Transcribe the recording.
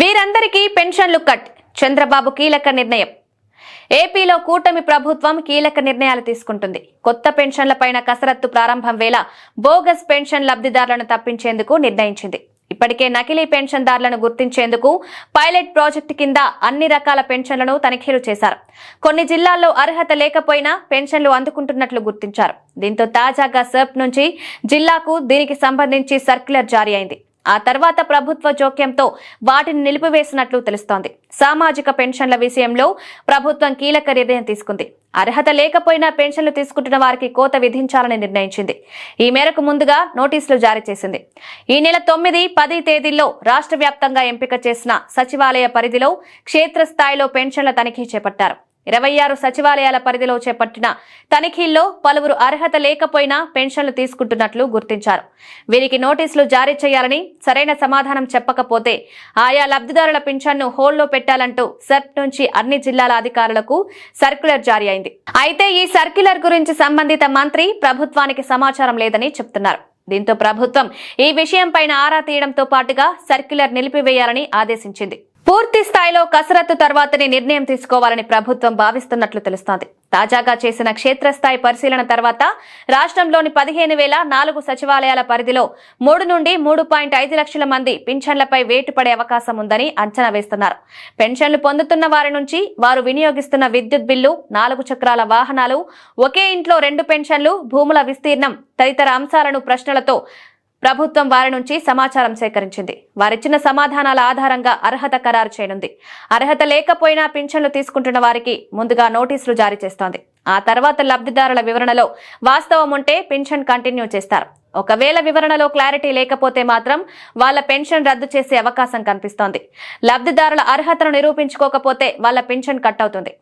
వీరందరికీ పెన్షన్లు కట్. చంద్రబాబు కీలక నిర్ణయం. ఏపీలో కూటమి ప్రభుత్వం కీలక నిర్ణయాలు తీసుకుంటుంది. కొత్త పెన్షన్లపైన కసరత్తు ప్రారంభం వేళ బోగస్ పెన్షన్ లబ్ధిదారులను తప్పించేందుకు నిర్ణయించింది. ఇప్పటికే నకిలీ పెన్షన్దారులను గుర్తించేందుకు పైలట్ ప్రాజెక్టు కింద అన్ని రకాల పెన్షన్లను తనిఖీలు చేశారు. కొన్ని జిల్లాల్లో అర్హత లేకపోయినా పెన్షన్లు అందుకుంటున్నట్లు గుర్తించారు. దీంతో తాజాగా సర్ప్ నుంచి జిల్లాకు దీనికి సంబంధించి సర్క్యులర్ జారీ అయింది. ఆ తర్వాత ప్రభుత్వ జోక్యంతో వాటిని నిలిపివేసినట్లు తెలుస్తోంది. సామాజిక పెన్షన్ల విషయంలో ప్రభుత్వం కీలక నిర్ణయం తీసుకుంది. అర్హత లేకపోయినా పెన్షన్లు తీసుకుంటున్న వారికి కోత విధించాలని నిర్ణయించింది. ఈ మేరకు ముందుగా నోటీసులు జారీ చేసింది. ఈ నెల తొమ్మిది పది తేదీల్లో రాష్ట్ర వ్యాప్తంగా ఎంపిక చేసిన సచివాలయ పరిధిలో క్షేత్రస్థాయిలో పెన్షన్ల తనిఖీ చేపట్టారు. ఇరవై ఆరు సచివాలయాల పరిధిలో చేపట్టిన తనిఖీల్లో పలువురు అర్హత లేకపోయినా పెన్షన్లు తీసుకుంటున్నట్లు గుర్తించారు. వీరికి నోటీసులు జారీ చేయాలని సరైన సమాధానం చెప్పకపోతే ఆయా లబ్ధిదారుల పింఛన్ను హోల్డ్లో పెట్టాలంటూ సెర్ప్ నుంచి అన్ని జిల్లాల అధికారులకు సర్క్యులర్ జారీ అయింది. అయితే ఈ సర్క్యులర్ గురించి సంబంధిత మంత్రి ప్రభుత్వానికి సమాచారం లేదని చెప్తున్నారు. దీంతో ప్రభుత్వం ఈ విషయంపైన ఆరా తీయడంతో పాటుగా సర్క్యులర్ నిలిపివేయాలని ఆదేశించింది. పూర్తి స్థాయిలో కసరత్తు తర్వాతనే నిర్ణయం తీసుకోవాలని ప్రభుత్వం భావిస్తున్నట్లు తెలుస్తోంది. తాజాగా చేసిన క్షేత్రస్థాయి పరిశీలన తర్వాత రాష్ట్రంలోని పదిహేను వేల నాలుగు సచివాలయాల పరిధిలో మూడు నుండి మూడు పాయింట్ ఐదు లక్షల మంది పింఛన్లపై వేటు పడే అవకాశం ఉందని అంచనా వేస్తున్నారు. పెన్షన్లు పొందుతున్న వారి నుంచి వారు వినియోగిస్తున్న విద్యుత్ బిల్లు నాలుగు చక్రాల వాహనాలు ఒకే ఇంట్లో రెండు పెన్షన్లు భూముల విస్తీర్ణం తదితర అంశాలను ప్రశ్నలతో ప్రభుత్వం వారి నుంచి సమాచారం సేకరించింది. వారిచ్చిన సమాధానాల ఆధారంగా అర్హత ఖరారు చేయనుంది. అర్హత లేకపోయినా పింఛన్లు తీసుకుంటున్న వారికి ముందుగా నోటీసులు జారీ చేస్తోంది. ఆ తర్వాత లబ్ధిదారుల వివరణలో వాస్తవం ఉంటే పింఛన్ కంటిన్యూ చేస్తారు. ఒకవేళ వివరణలో క్లారిటీ లేకపోతే మాత్రం వాళ్ళ పెన్షన్ రద్దు చేసే అవకాశం కనిపిస్తోంది. లబ్ధిదారుల అర్హతను నిరూపించుకోకపోతే వాళ్ళ పెన్షన్ కట్ అవుతుంది.